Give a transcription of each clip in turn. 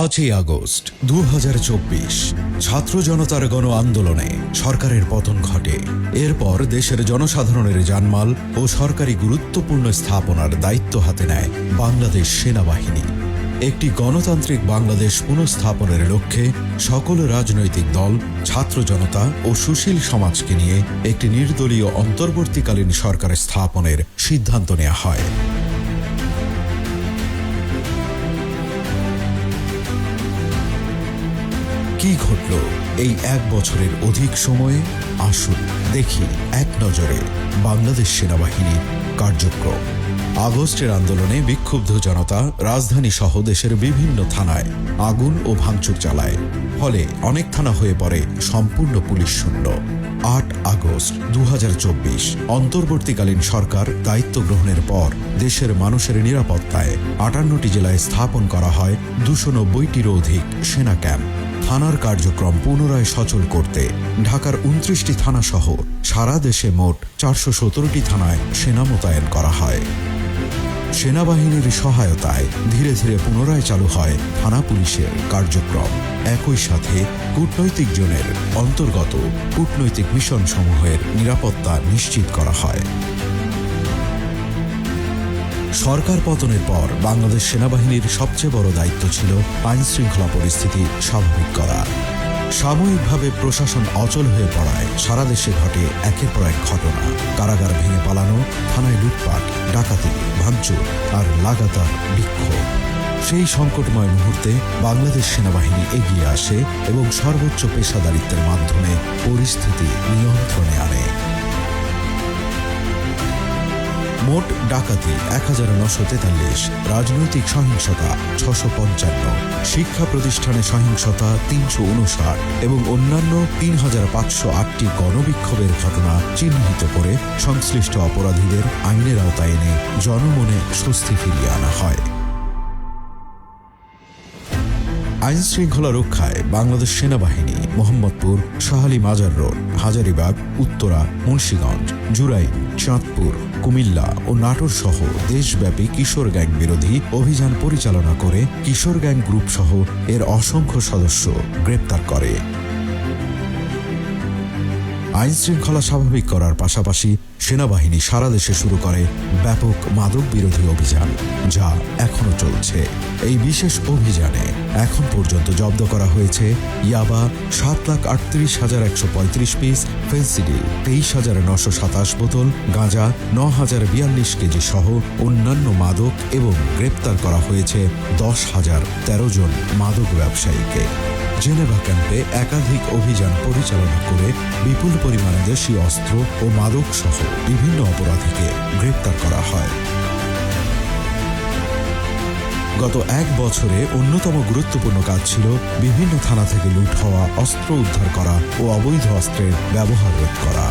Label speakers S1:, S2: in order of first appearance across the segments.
S1: পাঁচই আগস্ট দুহাজার চব্বিশ, ছাত্র জনতার গণ আন্দোলনে সরকারের পতন ঘটে। এরপর দেশের জনসাধারণের জানমাল ও সরকারি গুরুত্বপূর্ণ স্থাপনার দায়িত্ব হাতে নেয় বাংলাদেশ সেনাবাহিনী। একটি গণতান্ত্রিক বাংলাদেশ পুনঃস্থাপনের লক্ষ্যে সকল রাজনৈতিক দল, ছাত্র জনতা ও সুশীল সমাজকে নিয়ে একটি নির্দলীয় অন্তর্বর্তীকালীন সরকার স্থাপনের সিদ্ধান্ত নেওয়া হয়। কি ঘটল এই এক বছরের অধিক সময়ে? আসুন দেখি এক নজরে বাংলাদেশ সেনাবাহিনীর কার্যক্রম। আগস্টের আন্দোলনে বিক্ষুব্ধ জনতা রাজধানী সহ দেশের বিভিন্ন থানায় আগুন ও ভাঙচুর চালায়। ফলে অনেক থানা হয়ে পড়ে সম্পূর্ণ পুলিশ শূন্য। আট আগস্ট দু হাজার চব্বিশ, অন্তর্বর্তীকালীন সরকার দায়িত্ব গ্রহণের পর দেশের মানুষের নিরাপত্তায় আটান্নটি জেলায় স্থাপন করা হয় দুশো নব্বইটিরও অধিক সেনা ক্যাম্প। থানার কার্যক্রম পুনরায় সচল করতে ঢাকার উনত্রিশটি থানা সহ সারা দেশে মোট চারশো সতেরোটি থানায় সেনা মোতায়েন করা হয়। সেনাবাহিনীর সহায়তায় ধীরে ধীরে পুনরায় চালু হয় থানা পুলিশের কার্যক্রম। একই সাথে কূটনৈতিক জোনের অন্তর্গত কূটনৈতিক মিশন সমূহের নিরাপত্তা নিশ্চিত করা হয়। সরকার পতনের পর বাংলাদেশ সেনাবাহিনীর সবচেয়ে বড় দায়িত্ব ছিল আইন শৃঙ্খলা পরিস্থিতি স্বাভাবিক করা। সাময়িকভাবে প্রশাসন অচল হয়ে পড়ায় সারা দেশে ঘটে একের পর এক ঘটনা। কারাগার ভেঙে পালানো, থানায় লুটপাট, ডাকাতি, ভাঙচুর আর লাগাতার বিক্ষোভ। সেই সংকটময় মুহূর্তে বাংলাদেশ সেনাবাহিনী এগিয়ে আসে এবং সর্বোচ্চ পেশাদারিত্বের মাধ্যমে পরিস্থিতি নিয়ন্ত্রণে আনে। মোট ডাকাতি এক হাজার নশো তেতাল্লিশ। রাজনৈতিক সহিংসতা ছশো পঞ্চান্ন। শিক্ষা প্রতিষ্ঠানে সহিংসতা তিনশো উনষাট। এবং অন্যান্য তিন হাজার পাঁচশো আটটি গণবিক্ষোভের ঘটনা চিহ্নিত করে সংশ্লিষ্ট অপরাধীদের আইনের আওতায় এনে জনমনে স্বস্তি ফিরিয়ে আনা হয়। আইন শৃঙ্খলা রক্ষায় বাংলাদেশ সেনাবাহিনী, মোহাম্মদপুর, শাহালি মাজার রোড, হাজারিবাগ, উত্তরা, মুন্সীগঞ্জ জুরাই চাঁদপুর। কুমিল্লা ও নাটোর সহ দেশব্যাপী কিশোর গ্যাং বিরোধী অভিযান পরিচালনা করে কিশোর গ্যাং গ্রুপ সহ এর অসংখ্য সদস্য গ্রেপ্তার করে। আইনশৃঙ্খলা স্বাভাবিক করার পাশাপাশি সেনাবাহিনী সারা দেশে শুরু করে ব্যাপক মাদক বিরোধী অভিযান, যা এখনও চলছে। এই বিশেষ অভিযানে এখন পর্যন্ত জব্দ করা হয়েছে ইয়াবা সাত লাখ আটত্রিশ হাজার একশো পঁয়ত্রিশ পিস ফেন্সিডি তেইশ হাজার নশো সাতাশ বোতল গাঁজা, ন হাজার বিয়াল্লিশ কেজি সহ অন্যান্য মাদক এবং গ্রেপ্তার করা হয়েছে দশ হাজার তেরো জন মাদক ব্যবসায়ীকে। জেনেভা ক্যাম্পে একাধিক অভিযান পরিচালনা করে বিপুল পরিমাণে দেশীয় অস্ত্র ও মাদক সহ বিভিন্ন অপরাধীকে গ্রেপ্তার করা হয়। গত এক বছরে অন্যতম গুরুত্বপূর্ণ কাজ ছিল বিভিন্ন থানা থেকে লুট হওয়া অস্ত্র উদ্ধার করা ও অবৈধ অস্ত্রের ব্যবহার রোধ করা।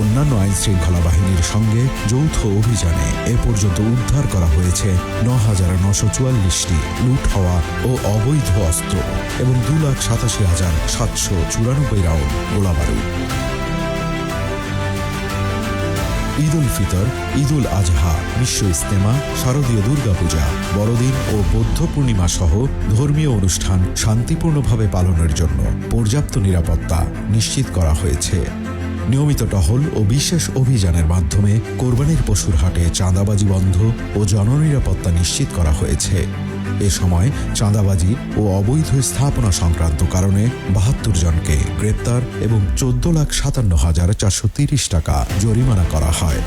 S1: অন্যান্য আইন শৃঙ্খলা বাহিনীর সঙ্গে যৌথ অভিযানে এ পর্যন্ত উদ্ধার করা হয়েছে ন হাজার নশো চুয়াল্লিশটি লুট হওয়া ও অবৈধ অস্ত্র এবং দু লাখ সাতাশি হাজার সাতশো চুরানব্বই রাউন্ড গোলাবারুদ। ঈদ উল ফিতর, ঈদ উল আজহা, বিশ্ব ইস্তেমা শারদীয় দুর্গাপূজা, বড়দিন ও বৌদ্ধ পূর্ণিমা সহ ধর্মীয় অনুষ্ঠান শান্তিপূর্ণভাবে পালনের জন্য পর্যাপ্ত নিরাপত্তা নিশ্চিত করা হয়েছে। নিয়মিত টহল ও বিশেষ অভিযানের মাধ্যমে কোরবানির পশুর হাটে চাঁদাবাজি বন্ধ ও জননিরাপত্তা নিশ্চিত করা হয়েছে। এ সময় চাঁদাবাজি ও অবৈধ স্থাপনা সংক্রান্ত কারণে বাহাত্তর জনকে গ্রেপ্তার এবং চোদ্দ লাখ সাতান্ন হাজার চারশো তিরিশ টাকা জরিমানা করা হয়।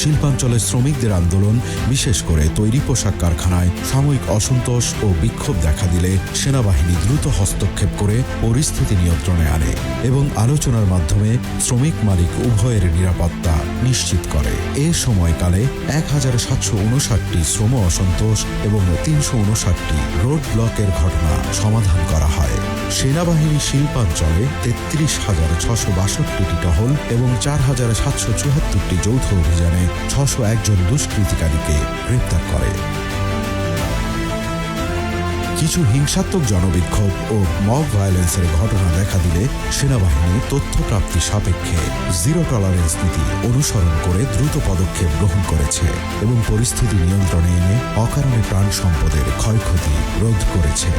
S1: শিল্পাঞ্চলের শ্রমিকদের আন্দোলন, বিশেষ করে তৈরি পোশাক কারখানায় সাময়িক অসন্তোষ ও বিক্ষোভ দেখা দিলে সেনাবাহিনী দ্রুত হস্তক্ষেপ করে পরিস্থিতি নিয়ন্ত্রণে আনে এবং আলোচনার মাধ্যমে শ্রমিক মালিক উভয়ের নিরাপত্তা নিশ্চিত করে। এ সময়কালে এক হাজার সাতশো উনষাটটি শ্রম অসন্তোষ এবং তিনশো উনষাটটি রোড ব্লকের ঘটনা সমাধান করা হয়। সেনাবাহিনী শিল্পাঞ্চলে তেত্রিশ হাজার ছশো বাষট্টিটি টহল এবং চার হাজার সাতশো চুয়াত্তরটি যৌথ অভিযানে ছশো একজন দুষ্কৃতিকারীকে গ্রেপ্তার করে। কিছু হিংসাত্মক জনবিক্ষোভ ও মব ভায়োলেন্সের ঘটনা দেখা দিলে সেনাবাহিনী তথ্য প্রাপ্তি সাপেক্ষে জিরো টলারেন্স নীতি অনুসরণ করে দ্রুত পদক্ষেপ গ্রহণ করেছে এবং পরিস্থিতি নিয়ন্ত্রণে এনে অকারণে প্রাণ সম্পদের ক্ষয়ক্ষতি রোধ করেছে।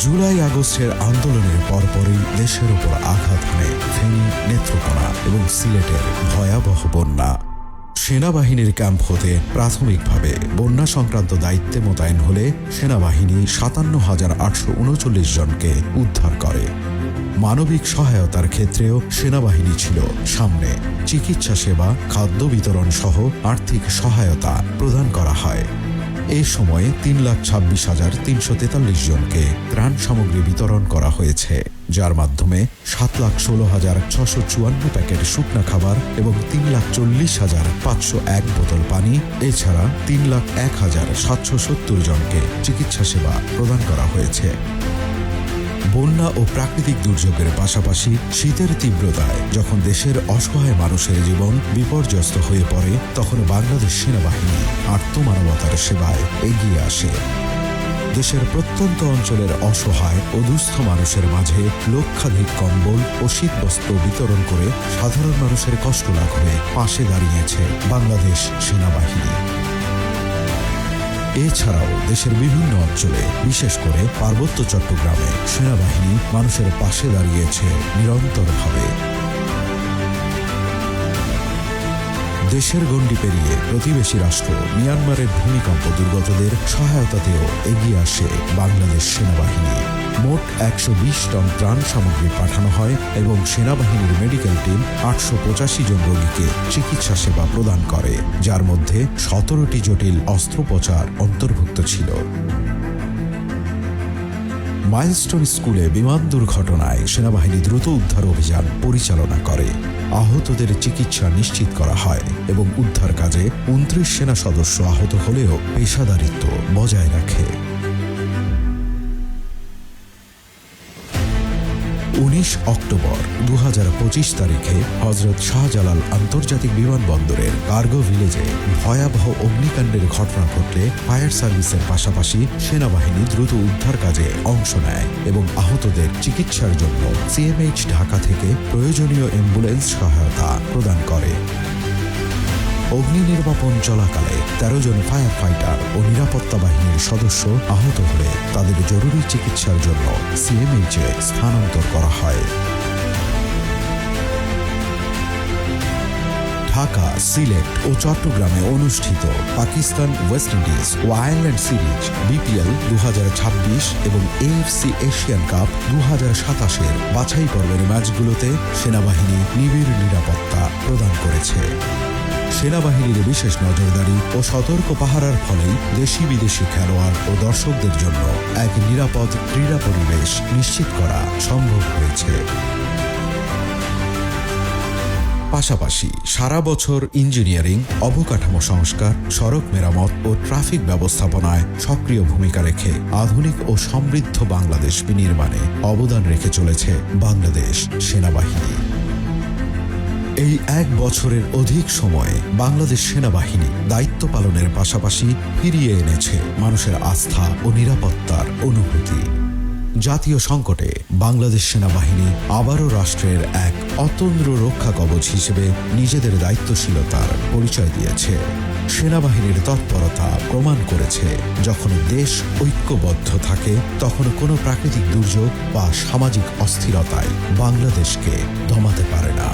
S1: জুলাই আগস্টের আন্দোলনের পরপরই দেশের ওপর আঘাত হানে ফেনী নেত্রকোনা এবং সিলেটের ভয়াবহ বন্যা। সেনাবাহিনীর ক্যাম্প হতে প্রাথমিকভাবে বন্যা সংক্রান্ত দায়িত্বে মোতায়েন হলে সেনাবাহিনী সাতান্ন হাজার আটশো উনচল্লিশ জনকে উদ্ধার করে। মানবিক সহায়তার ক্ষেত্রেও সেনাবাহিনী ছিল সামনে। চিকিৎসা সেবা, খাদ্য বিতরণ সহ আর্থিক সহায়তা প্রদান করা হয়। এ সময়ে তিন লাখ ছাব্বিশ হাজার তিনশো তেতাল্লিশ জনকে ত্রাণ সামগ্রী বিতরণ করা হয়েছে, যার মাধ্যমে সাত লাখ ষোলো হাজার ছশো চুয়ান্ন প্যাকেট শুকনা খাবার এবং তিন লাখ চল্লিশ হাজার পাঁচশো এক বোতল পানি, এছাড়া তিন লাখ এক হাজার সাতশো সত্তর জনকে চিকিৎসা সেবা প্রদান করা হয়েছে। বন্যা ও প্রাকৃতিক দুর্যোগের পাশাপাশি শীতের তীব্রতায় যখন দেশের অসহায় মানুষের জীবন বিপর্যস্ত হয়ে পড়ে, তখন বাংলাদেশ সেনাবাহিনী আত্মমানবতার সেবায় এগিয়ে আসে। দেশের প্রত্যন্ত অঞ্চলের অসহায় ও দুস্থ মানুষের মাঝে লক্ষাধিক কম্বল ও শীতবস্ত্র বিতরণ করে সাধারণ মানুষের কষ্ট লাঘবে পাশে দাঁড়িয়েছে বাংলাদেশ সেনাবাহিনী। এছাড়াও দেশের বিভিন্ন অঞ্চলে, বিশেষ করে পার্বত্য চট্টগ্রামে সেনাবাহিনী মানুষের পাশে দাঁড়িয়েছে নিরন্তরভাবে। দেশের গণ্ডি পেরিয়ে প্রতিবেশী রাষ্ট্র মিয়ানমারের ভূমিকম্প দুর্গতদের সহায়তাতেও এগিয়ে আসে বাংলাদেশ সেনাবাহিনী। মোট একশো বিশ টন ত্রাণ সামগ্রী পাঠানো হয় এবং সেনাবাহিনীর মেডিকেল টিম আটশো পঁচাশি জন রোগীকে চিকিৎসা সেবা প্রদান করে, যার মধ্যে সতেরোটি জটিল অস্ত্রোপচার অন্তর্ভুক্ত ছিল। মাইলস্টোন স্কুলে বিমান দুর্ঘটনায় সেনাবাহিনী দ্রুত উদ্ধার অভিযান পরিচালনা করে। আহতদের চিকিৎসা নিশ্চিত করা হয় এবং উদ্ধার কাজে উনত্রিশ সেনা সদস্য আহত হলেও পেশাদারিত্ব বজায় রাখে। উনিশ অক্টোবর দু পঁচিশ তারিখে হজরত শাহজালাল আন্তর্জাতিক বিমানবন্দরের কার্গো ভিলেজে ভয়াবহ অগ্নিকাণ্ডের ঘটনা ঘটলে ফায়ার সার্ভিসের পাশাপাশি সেনাবাহিনী দ্রুত উদ্ধার কাজে অংশ নেয় এবং আহতদের চিকিৎসার জন্য সিএমএইচ ঢাকা থেকে প্রয়োজনীয় অ্যাম্বুলেন্স সহায়তা প্রদান করে। অগ্নি নির্বাপন চলাকালে তেরো জন ফায়ার ফাইটার ও নিরাপত্তা বাহিনীর সদস্য আহত হলে তাদের জরুরি চিকিৎসার জন্য সিএমএইচে স্থানান্তর করা হয়। ঢাকা, সিলেট ও চট্টগ্রামে অনুষ্ঠিত পাকিস্তান ওয়েস্ট ইন্ডিজ ও আয়ারল্যান্ড সিরিজ বিপিএল দু হাজার ছাব্বিশ এবং এএফসি এশিয়ান কাপ দু সাতাশের বাছাই পর্বের ম্যাচগুলোতে সেনাবাহিনী নিবিড় নিরাপত্তা প্রদান করেছে। সেনাবাহিনীর বিশেষ নজরদারি ও সতর্ক পাহারার ফলেই দেশি বিদেশি খেলোয়াড় ও দর্শকদের জন্য এক নিরাপদ ক্রীড়া পরিবেশ নিশ্চিত করা সম্ভব হয়েছে। পাশাপাশি সারা বছর ইঞ্জিনিয়ারিং, অবকাঠামো সংস্কার, সড়ক মেরামত ও ট্রাফিক ব্যবস্থাপনায় সক্রিয় ভূমিকা রেখে আধুনিক ও সমৃদ্ধ বাংলাদেশ বিনির্মাণে অবদান রেখে চলেছে বাংলাদেশ সেনাবাহিনী। এই এক বছরের অধিক সময়ে বাংলাদেশ সেনাবাহিনী দায়িত্ব পালনের পাশাপাশি ফিরিয়ে এনেছে মানুষের আস্থা ও নিরাপত্তার অনুভূতি। জাতীয় সংকটে বাংলাদেশ সেনাবাহিনী আবারও রাষ্ট্রের এক অতন্দ্র রক্ষা কবচ হিসেবে নিজেদের দায়িত্বশীলতার পরিচয় দিয়েছে। সেনাবাহিনীর তৎপরতা প্রমাণ করেছে, যখন দেশ ঐক্যবদ্ধ থাকে, তখন কোনো প্রাকৃতিক দুর্যোগ বা সামাজিক অস্থিরতায় বাংলাদেশকে দমাতে পারে না।